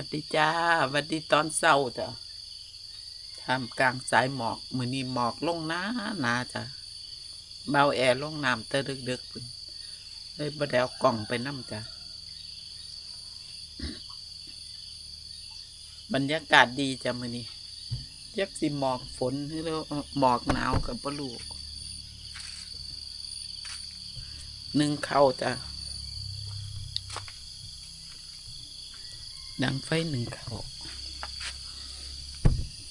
วัสดีจ้าสวัสดีตอนเช้าจ้ะท่ามกลางสายหมอกมือนี้หมอกลงหนาหนาจ้ะเบาแอร์ลงน้ำเตะดึกๆพุ่นเลยบ่ได้เอากล่องไปน้ำจ้ะบรรยากาศดีจ้ะมือนี้ยักสิหมอกฝนหรือหมอกหนาวกับปลูกหนึ่งเข้าจ้ะ ดังไฟหนึ่งเขา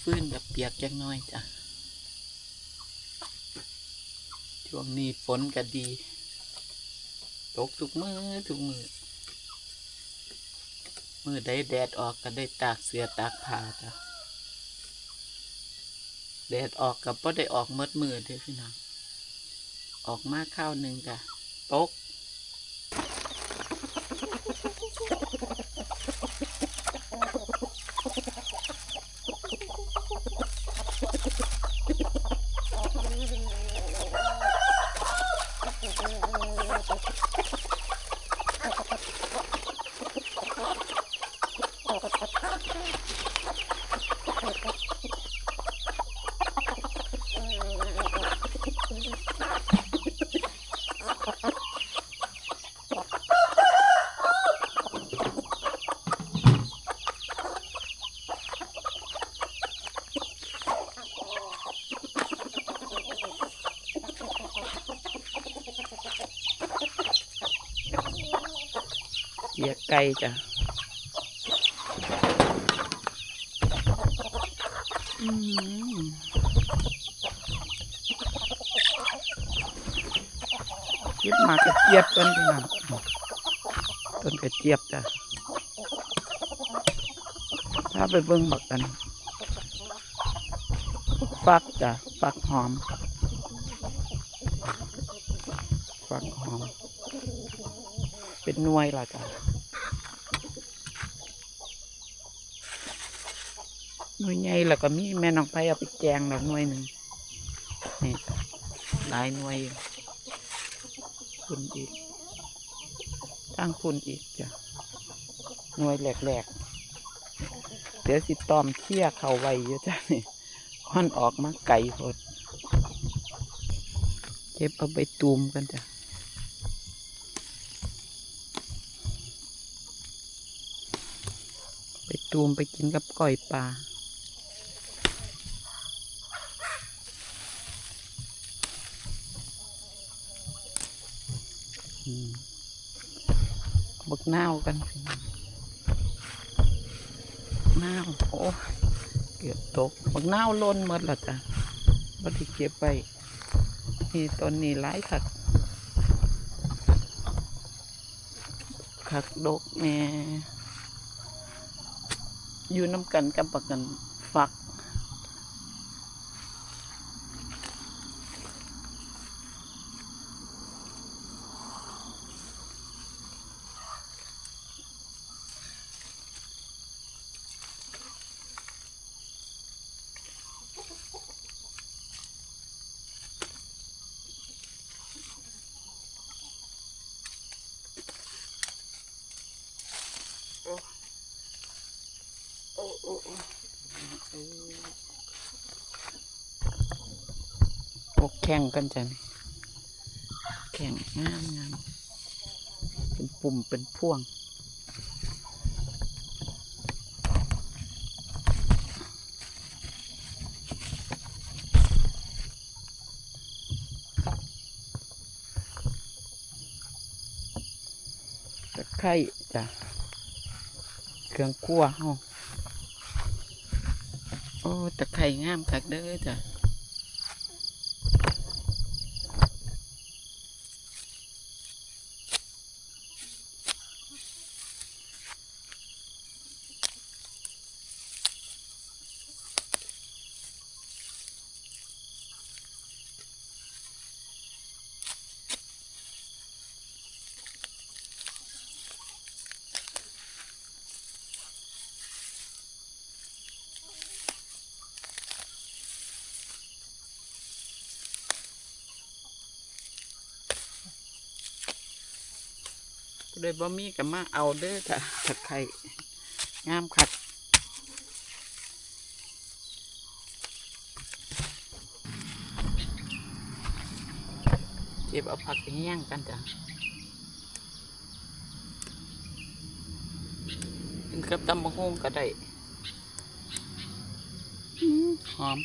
ฟื้นกับเปียกจักน้อยจ้ะ ช่วงนี้ฝนก็ดี ตกทุกมือทุกมือ มือได้แดดออกก็ได้ตากเสือตากผ้าจ้ะ แดดออกกับพ่ได้ออกมดมือเด้อพี่น้อง ออกมาข้าวหนึ่งจ้ะ ตก เกียไก่จ้ะอืมเก็บมากระเจี๊ยบต้นพี่น้องต้นกระเจี๊ยบจ้ะถ้าไปเบิ่งบักกัน ฟักจ้ะ ฟักหอม ฟักหอม เป็นนวยล่ะจ้ะ น่วยใหญ่แล้วก็มีแม่น้องไปเอาไปแกงแล้วหน่วยหนึ่งนี่หลายหน่วยอยคุณอีกตั้งคุณอีกจ้ะหน่วยแหลกๆเดี๋ยวสิตอมเที่ยเขาไว้เยอะจ้ะนี่ค่อนออกมาไก่หดเก็บเอาไปตูมกันจ้ะไปตูมไปกินกับก้อยปลา บักนาวกันนาวโอ้เกือบตกบักนาวล้นหมดและจ้ะบัที่เก็บไปนี่ต้นนี้หลายคักคักดกแน่อยู่น้ำกันกับประกันฟัก โอ้แข่งกันจ้ะแข่งงามงามเป็นปุ่มเป็นพ่วงตะไคร้จ้ะเครื่องคั่วเฮา โอ้ตะไคร่งามคักเด้อจ้ะ เลยบ่มีก็มาเอาเด้อจ้ะตะไคร่งามคัดเก็บเอาผักแห้งกันจ้ะกินกับตำมะฮุ่งก็ได้หอม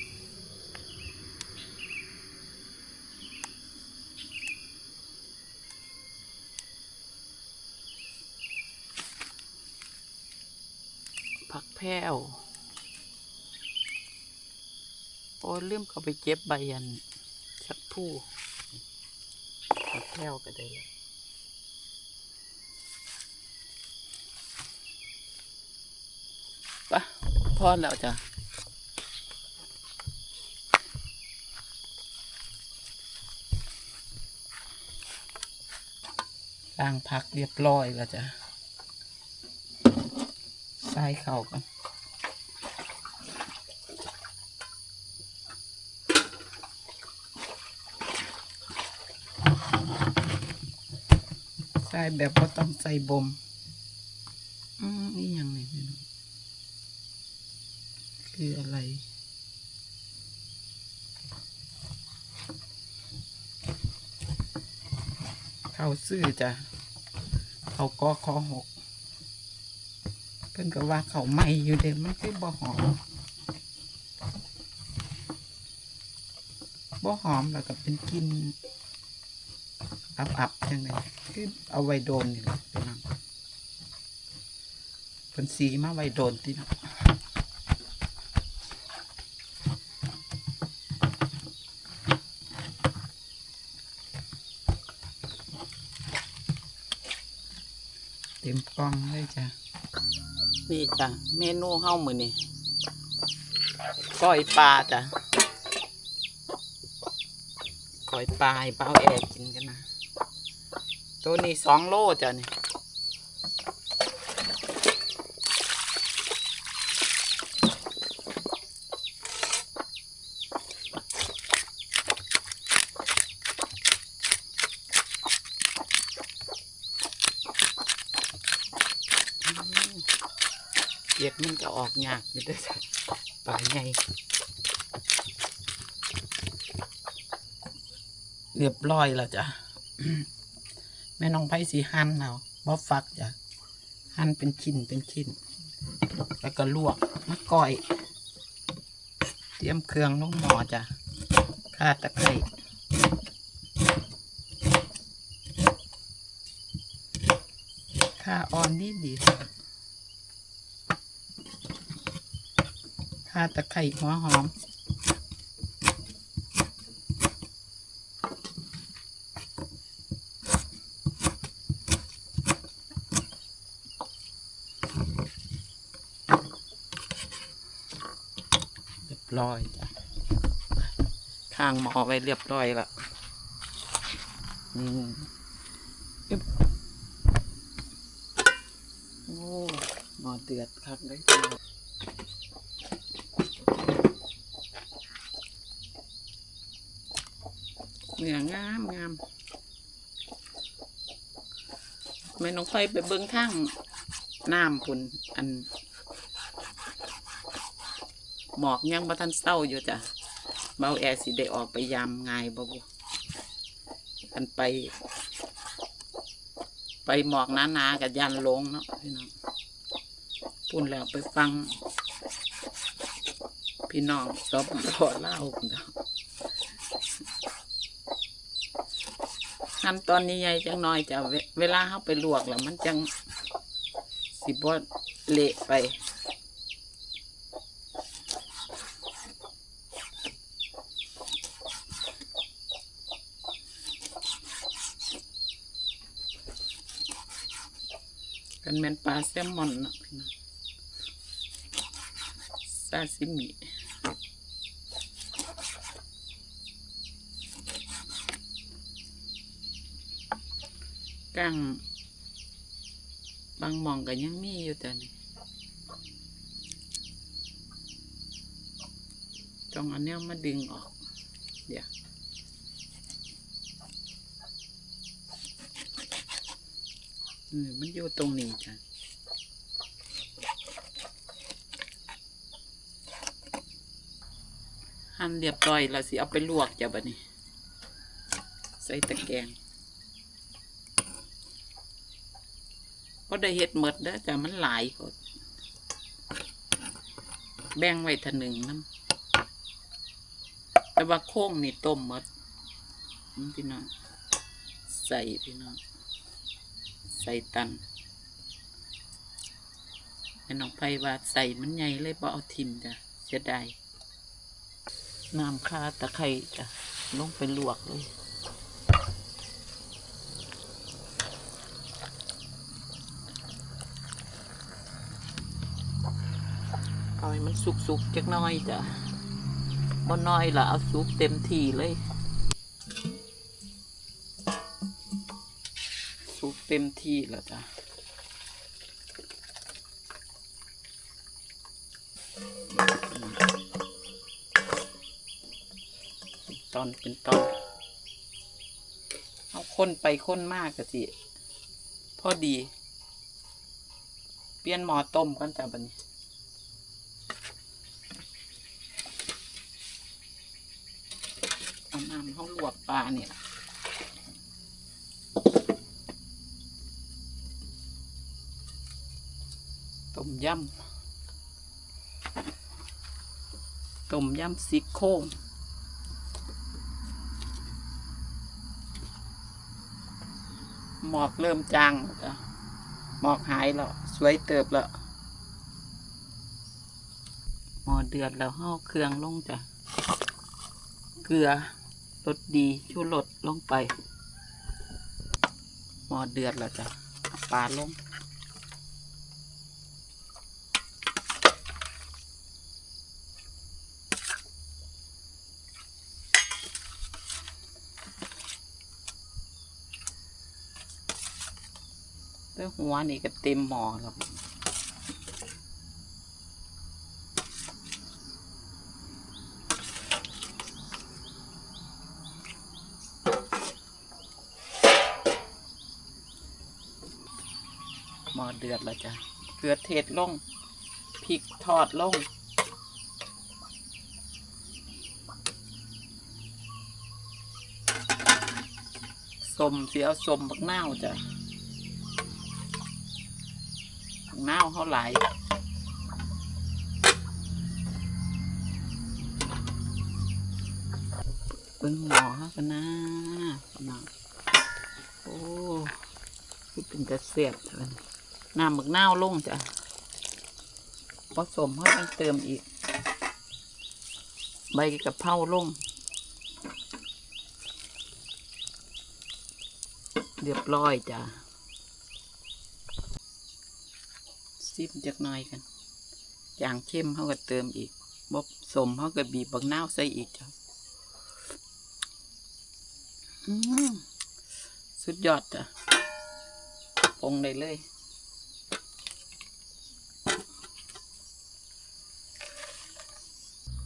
แพรวโอ้ลืมเขาไปเก็บใบยันชักผู้ผักแพรวก็ได้แล้วปะพอแล้วจ้ะล้างผักเรียบร้อยแล้วจ้ะใส่เข้ากัน ใส่แบบว่าต้องใส่บมอืมนี่ยังไงไม่ยคืออะไรเขาซื้อจ้ะเขาก็คอหกเพิ่นก็ว่าเขาไหม่อยู่เด้มันคือบ่หอมบ่หอมแล้วก็เป็นกิน อับๆจังไดคือเอาไว้โดนนี่แหละพี่น้องเพิ่นสีมาไว้โดนติเนาะเต็มกล่องเลยจ้ะนี่จ้ะเมนูเฮ้ามือนี่ก้อยปลาจ้ะก้อยปลาให้เป้าแอร์กินกันนะ ตัวนี้สองโลจ้ะนี่เกียดมันจะออกยากอยู่ด้วยจ้ะปลาใหญ่เรียบร้อยแล้วจ้ะ แม่น้องไผ่สีหั่นเอาบ่ฟักจ้ะหั่นเป็นชิ้นเป็นชิ้น แล้วก็ลวกมะก่อย เตรียมเครื่องลงหม้อจ้ะข่าตะไคร้ข่าอ่อนนิดดีจ้ะข่าตะไคร้หัวหอม ร้อยจ้ะข้างหมอไว้เรียบร้อยละอืมอึ๊บโอ้หมอเดือดคักได้ตัวเนื้องามงามไม่น้องไฟไปเบิ้งข้างน้ำพุ่นอัน หมอกยังบ่ทันเศร้าอยู่จ้ะเบาแอสิได้ออกไปยามง่ายบ่บุกันไป ไปหมอกหนาๆกับยันลงเนาะพี่น้องปุ่นแล้วไปฟัง พี่น้องสอบพอเล่าพุ่นเนาะขั้นตอนนี้ใหญ่จังน้อยจ้ะเวเวลาเขาไปลวกแล้วมันจังสิบ่เละไป กั นแมนปลาแซลมอนเนาะพี่น้องซาซิมิก้างบางมองก็ยังมีอยู่แต่นี่ต้องเอาเนี้ยมาดึงออก เดี๋ยว มันอยู่ตรงนี้จ้ะหั่นเรียบร้อยแล้วสิเอาไปลวกจ้ะบะนี่ใส่ตะแกรงก็ได้เห็ดหมดเด้อจ้ะมันหลายก็แบ่งไว้ทะหนึ่งน้ำแต่ว่าโค้งนี่ต้มหมดพี่น้องใส่พี่น้อง ตันแม่น้องไพว่าใส่มันใหญ่เลยบ่เอาทิมจ้ะเสียดายน้ำคาตะไคร้จ้ะลงไปลวกเลยเอาให้มันสุกๆจักน้อยจ้ะบ่น้อยละเอาสุกเต็มที่เลย สุกเต็มที่แล้วจ้ะตอนเป็นตอนเอาค้นไปค้นมากกะสิพอดี เปลี่ยนหมอต้มกันจ้ะบัดนี้เอาน้ำเขาลวกปลาเนี่ย ต้มยำต้มยำซี่โครงหมอกเริ่มจางแล้วจ้ะหมอกหายแล้วสวยเติบแล้วหมอเดือดแล้วห่อเครื่องลงจ้ะเกลือรสดีชูรสลงไป หมอเดือดแล้วจ้ะปลาลง แต่หัวนี่ก็เต็มหม้อแล้วหม้อเดือดแล้วจ้ะเกลือเทศลงพริกทอดลงสมเสียสมบักนาวจ้ะบัก นาวเขาหลายเบิ่งหมอเขากันนะน้องโอ้คือเป็นกระเสียบจ้ะมันน้ำหมึกนาวลงจ้ะผสมเขาต้องเติมอีก ใบกะเพราลง เรียบร้อยจ้ะ ซิมจักหน่อยกันจางเข้มเขาก็เติมอีกบกสมเขาก็บีบบักนาวใส่อีกจ้ะอืมสุดยอดจ้ะปรุงได้เลย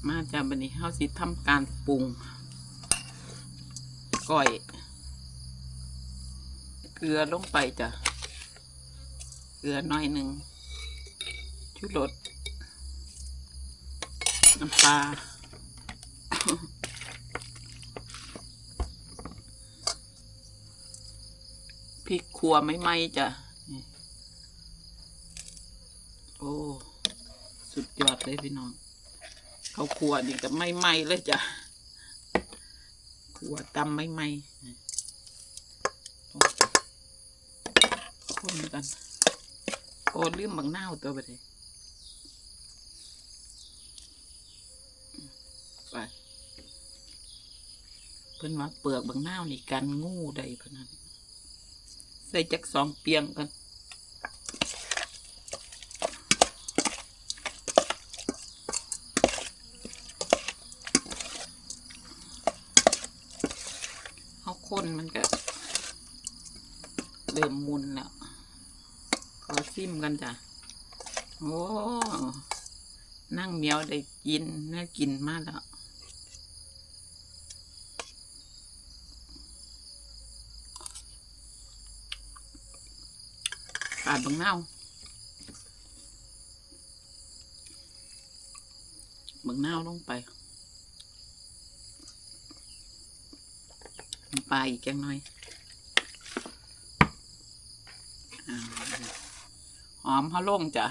มาจากบันนี้เฮาสิทำการปรุงก้อย เกลือลงไปจ้ะ เกลือน้อยหนึ่ง ชูรสน้ำปลาพริกขัวไม่ไหมจ้ะโอ้ สุดยอดเลยพี่น้อง เขาขัวนี่ก็ไม่ไหมเลยจ้ะขัวตำไม่ไหมคนกันโอ้ลืมบางหน้าตัวไปเลยไปเพิ่นว่าเปลือกบางหน้านี่กันงูได้พนันใส่จักสองเปียงกันเอาคนมันก็เริ่มมุนแล้วขอซิมกันจ้ะโอ้นั่งเมียวได้กินน่ากินมากแล้ว ปาบังเน่าบังเน่าลงไปปลาอีกจังหน่อยหอมฮะล่งจ้ะ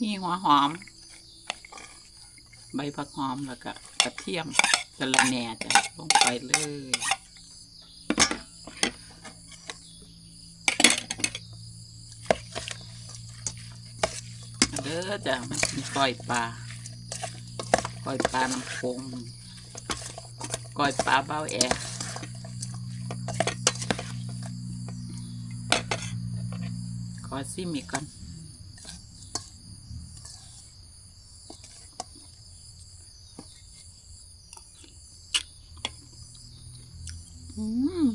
มีหัวหอม ใบผักหอมแล้วก็กระเทียมกระแหน่จ้ะลงไปเลย อจ้ะมันมีก้อยปลาก้อยปลาน้ำโขงก้อยปลาเบ้าแอขอซิมอีกก่อนอืม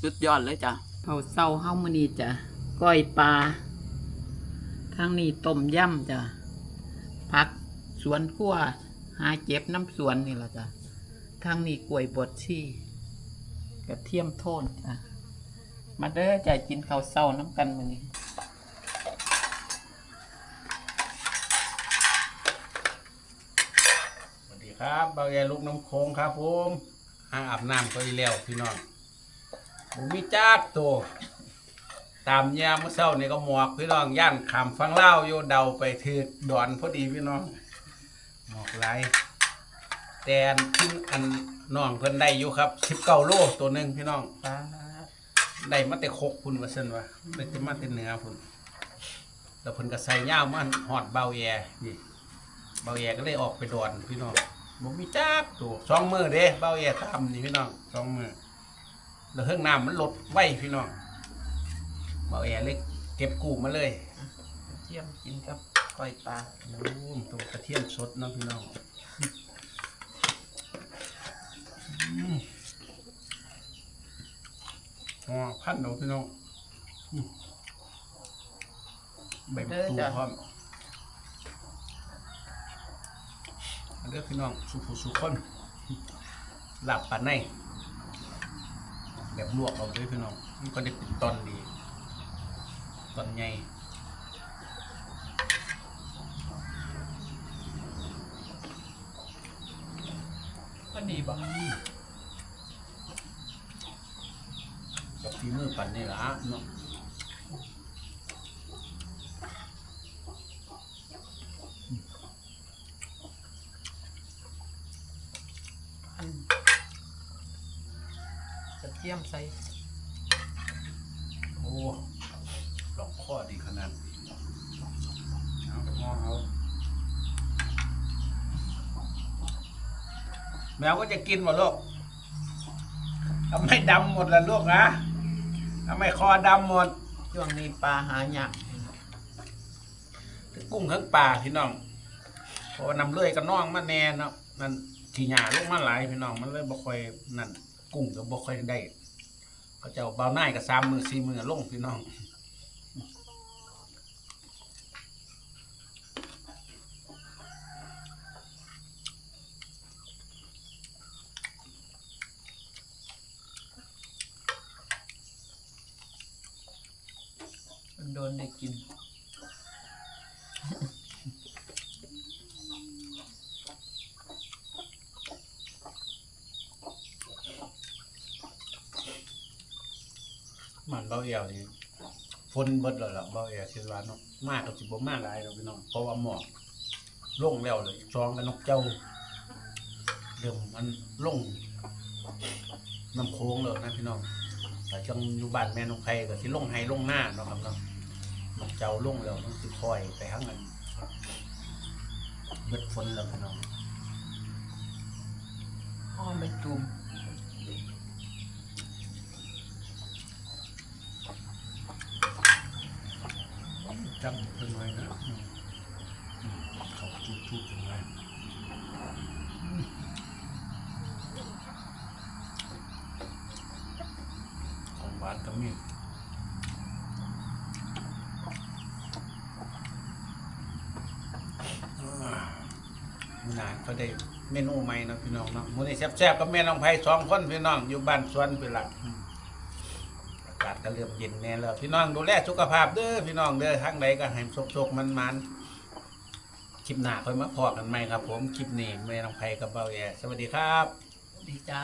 สุดยอดเลยจ้ะเผาเศร้าเฮ้ามานีจ้ะก้อยปลา ทางนี้ต้มยำจ้ะผักสวนครัวหาเจ็บน้ำสวนนี่แหละจ้ะทางนี้กล้วยบดชีกระเทียมโทนจ้ะมาเด้อจะกินข้าวเศร้าน้ำกันมือนี้สวัสดีครับเบาแยลูกน้ำโค้งครับผมอ่างอาบน้ำก็อีแล้วพี่น้องผมมีจักตัว ตามยามเมื่อเช้านี่ก็หมอกพี่น้องย่านขามฟังเล่าอยู่เดาไปถือดอนพอดีพี่น้องหมอกไหลายแต่อันขึ้นอันน้องเพิ่นได้อยู่ครับสิบเก้าโลตัวหนึ่งพี่น้องได้มาแต่คกพุ่นว่าซั่นว่าได้แต่มาแต่เนื้อพุ่นแล้วเพิ่นก็ใส่ย่ามันหอดเบาแย่นี่เบาแย่ก็เลยออกไปดอนพี่น้องบ่มีจักตัวสองมือเด้เบาแย่ตามนี่พี่น้องสองมือแล้วเครื่องน้ำมันลดไว้พี่น้อง เบาแย่เลยเก็บกูมาเลยกระเทียมกินกับก้อยปลาโอ้ตัวกระเทียมสดเนาะพี่น้องอ๋อพันเนาะพี่น้องใบมะกรูพร้อมอันเด้อกพี่น้องสุขุสุขคนหลับปานในแบบลวกเอาด้วยพี่น้องมันก็ได้เป็นตอนดี ตอนใหญ่ก็ดีบ่กับฝีมือปั่นนี่ละเนาะอันกระเทียมใส่โอ้ ลองข้อดีขนาดเอามองเอาแมวก็จะกินหมดลูกทำไมดำหมดล่ะลูกนะทำไมคอดำหมด ช่วงนี้ปลาหายากทั้งกุ้งทั้งปลาพี่น้องเพราะว่านำเลื่อยกับน้องมาแน่เนาะนั่นขี่หยาลูกมาหลายพี่น้องมันเลยบ่ค่อยนั่นกุ้งก็บ่ค่อยได้เขาเจ้าเบาหน้ายกับสามมือสี่มือลงพี่น้อง ดนได้กิน มันเบาเอวนี่ฝนเบิดแล้วล่ะเบาเอวคิดว่าเนาะมากก็สิบ่มากหลายดอกพี่น้องเพราะว่าหมอกลงแล้วเลยซองกับนกเจ้าเริ่มมันลงน้ำโค้งแล้วนะพี่น้องแต่จังอยู่บ้านแม่นกไข่ก็สิลงไห้ลงหน้าเนาะครับเนาะ เจ้าลงแล้วต้องสิคอยไปข้างนั้นเบิดฝนแล้วพี่น้องอ้อมไปจุ่มจังเพิ่งไว้นะอืมอืมเขาจุดๆเพิ่งไว้อืมของหวานก็มีอ่ามื้อหนาน ก็ได้เมนูใหม่เนาะพี่น้องเนาะมื้อนี้แซ่บๆกับแม่น้องไผ่สองคนพี่น้องอยู่บ้านสวนเป็นหลักอากาศก็เริ่มเย็นแน่แล้วพี่น้องดูแลสุขภาพเด้อพี่น้องเด้อทางใดก็ให้โชคๆมันๆคลิปหน้าค่อยมาพอกันใหม่ครับ ผมคลิปนี้แม่น้องไผ่กับเบาแย่สวัสดีครับ สวัสดีจ้า